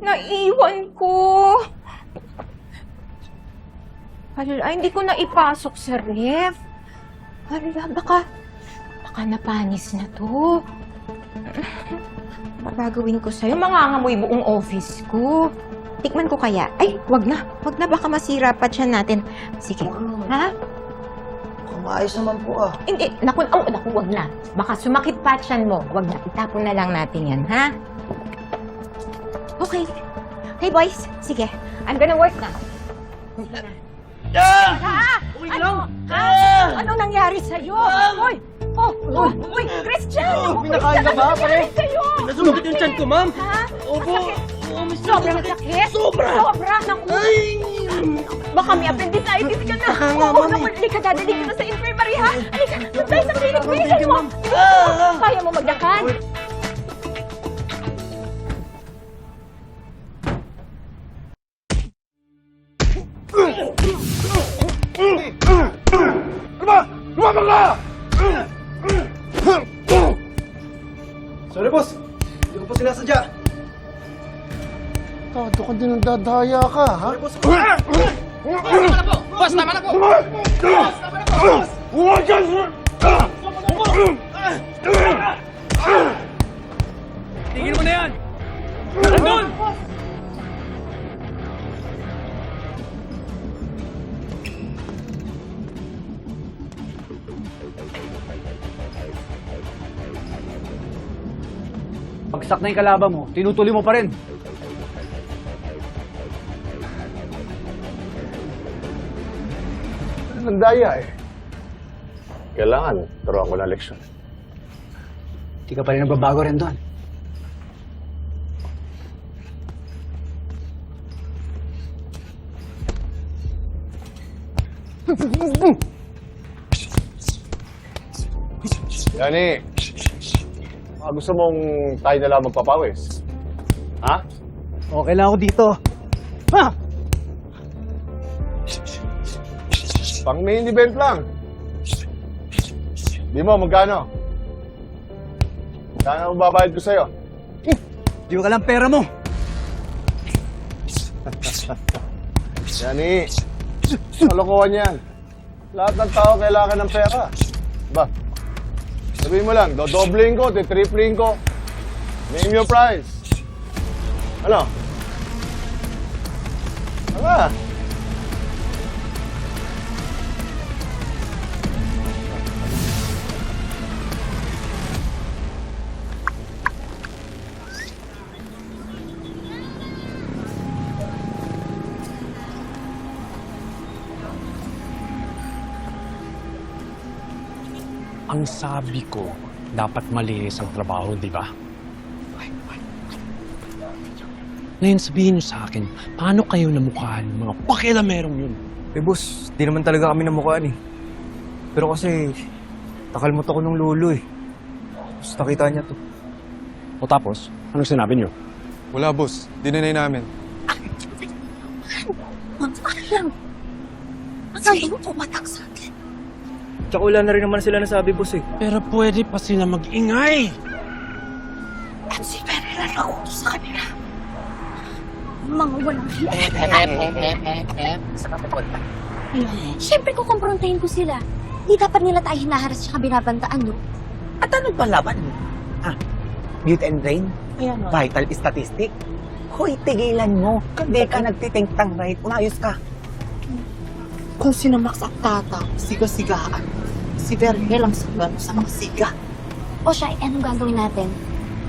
Naiwan ko. Hala, hindi ko na ipasok sa ref. Hala, baka, baka napanis na to. Ano gagawin ko sa'yo? Mangangamoy buong office ko. Tikman ko kaya. Ay, wag na. Wag na, baka masira pa siya natin. Sige. Ha? Kumayos naman po ah. Hindi. Naku, oh, naku, wag na. Baka sumakit pa tiyan mo. Wag na. Itapon na lang natin yan, ha? Okay. Hey, boys. Sige. I'm gonna work na. Ah! Ah! Uy, Ano? Ah! Anong nangyari sa'yo? Hoy! Oh, oh, uy, Christian! Oh, pinakain ka ba, sa'yo? Nasumakit yung tiyan ko, ma'am. Ha? Opo. Oo, miss. Sobrang sakit? Sobra! Sobra! Naku! Ay! Baka may appendicitis ka na. Nakanga, Oo, ma'am, naku, eh. halika, dadalhin kita sa infirmary, ha? Halika, doon tayo sa clinic. Bilisan mo. Bilisan mo. Ah! Kaya mo maglakad. Lumabang ka! Sorry, boss. Hindi ko po sinasadya. Tado ka din ang dadaya ka, ha? Sorry, boss. Boss, tama na po! Huwag ka! Tigil mo na yan! Nandun! Pagsak na yung kalaban mo, tinutuloy mo pa rin. Ang daya eh. Kailangan, turuan ko ng leksyon. Hindi ka pa rin nagbabago rin doon. Yani, ah, gusto mong tayo na lang magpapawis? Ha? Okay lang ako dito. Ha! Pang main event lang. Di mo, magkano? Magkano ang babayad ko sa'yo? Di ko lang pera mo. Yani, kalokohan yan. Lahat ng tao kailangan ng pera. Ba? Sabihin mo lang, dodobling ko, titripling ko. Name your price. Ano? Ano? Ang sabi ko, dapat malinis ang trabaho, di ba? Ngayon sabihin niyo sa akin, paano kayo namukhaan ng mga pakialamerong yun? Eh, boss, di naman talaga kami namukhaan eh. Pero kasi, takalmot ako ng lolo eh. Tapos nakita niya to. O tapos, anong sinabi niyo? Wala, boss. Dinanay namin. Tsaka wala na rin naman sila nasabi, boss eh. Pero pwede pa sila mag-ingay. Mga walang Siyempre kukumprontahin ko sila. Hindi dapat nila tayo hinaharas tsaka binabantaan, no? At ano ba laban mo? Ah, youth and brain? Vital statistic? Hoy, tigilan mo. Hindi ka nagtitink-tang right. Umayos ka. Kung sino Max at Tata, siga-sigaan. Si Vergel ang sabi sa mga siga. O siya, eh, anong gagawin natin?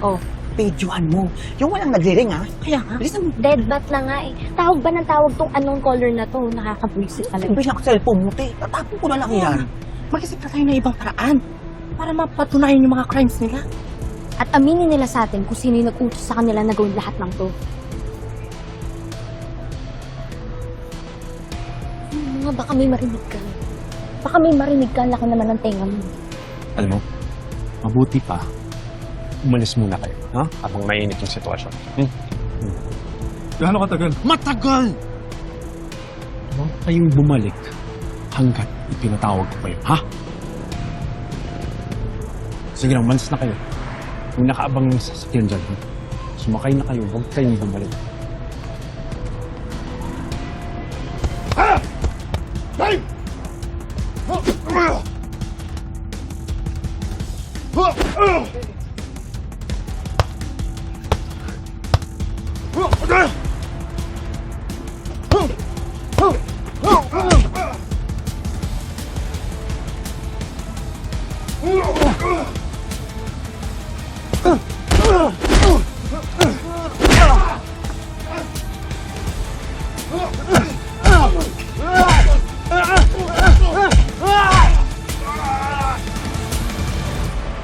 Oh, videohan mo. Yung walang nagre-ring, ha? Kaya nga. Listen mo. Dead bat na nga eh. Tawag ba ng tawag tong anong color na to? Nakakabwisit pala. Sabi na cellphone mo, te. Tatapon ko na lang yan. Mag-isip na tayo ng ibang paraan para mapatunayan yung mga crimes nila. At aminin nila sa atin kung sino yung nag-utos sa kanila na gawin lahat ng to. Mga baka may marinig ka. Baka may marinig ka, laki naman ng tenga mo. Alam mo, mabuti pa, umalis muna kayo, ha? Habang mainit yung sitwasyon. Hmm? Gaano katagal? Matagal! Huwag kayong bumalik hanggat ipinatawag ko kayo, ha? Sige lang, malis na kayo. Kung nakaabang ng sasakyan dyan, ha? sumakay na kayo, huwag kayong bumalik.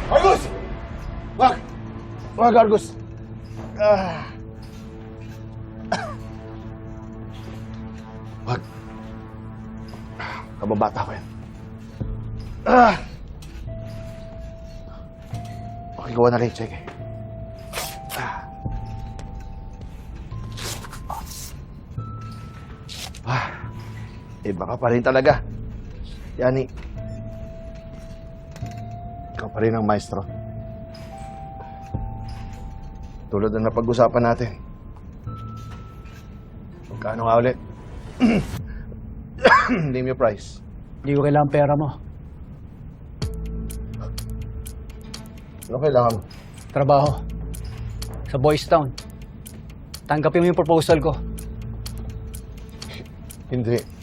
Argus! Wag! Wag, Argus! Ah. Wag. Kababata ko yan. Ah. Okay, gawa na rin, check eh. Iba ka pa rin talaga. Yani, ikaw pa rin ang maestro. Tulad na napag-usapan natin. Magkano nga ulit? Name your price. Hindi ko kailangan pera mo. Ano kailangan mo? Trabaho. Sa Boys Town. Tanggapin mo yung proposal ko. Hindi.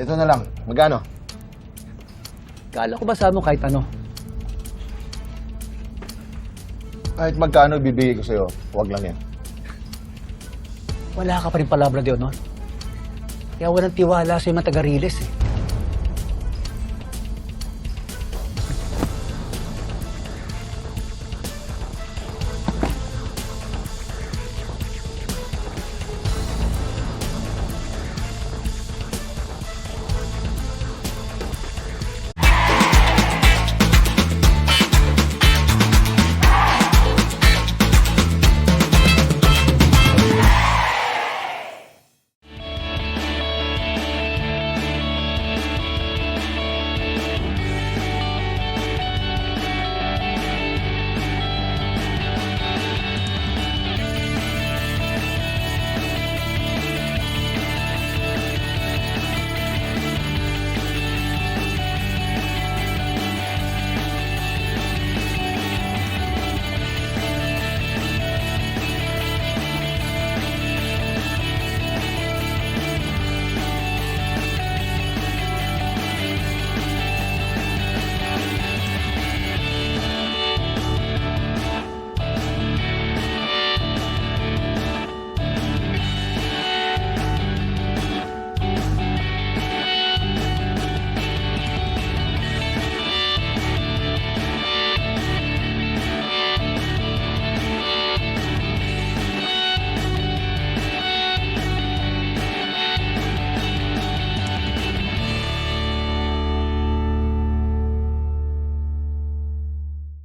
Ito na lang. Magkano? Kala ko ba sa mo kahit ano? Kahit magkano ibibigay ko sa'yo, huwag lang yan. Wala ka pa rin palabra di no? Kaya walang tiwala sa mga taga-riles eh.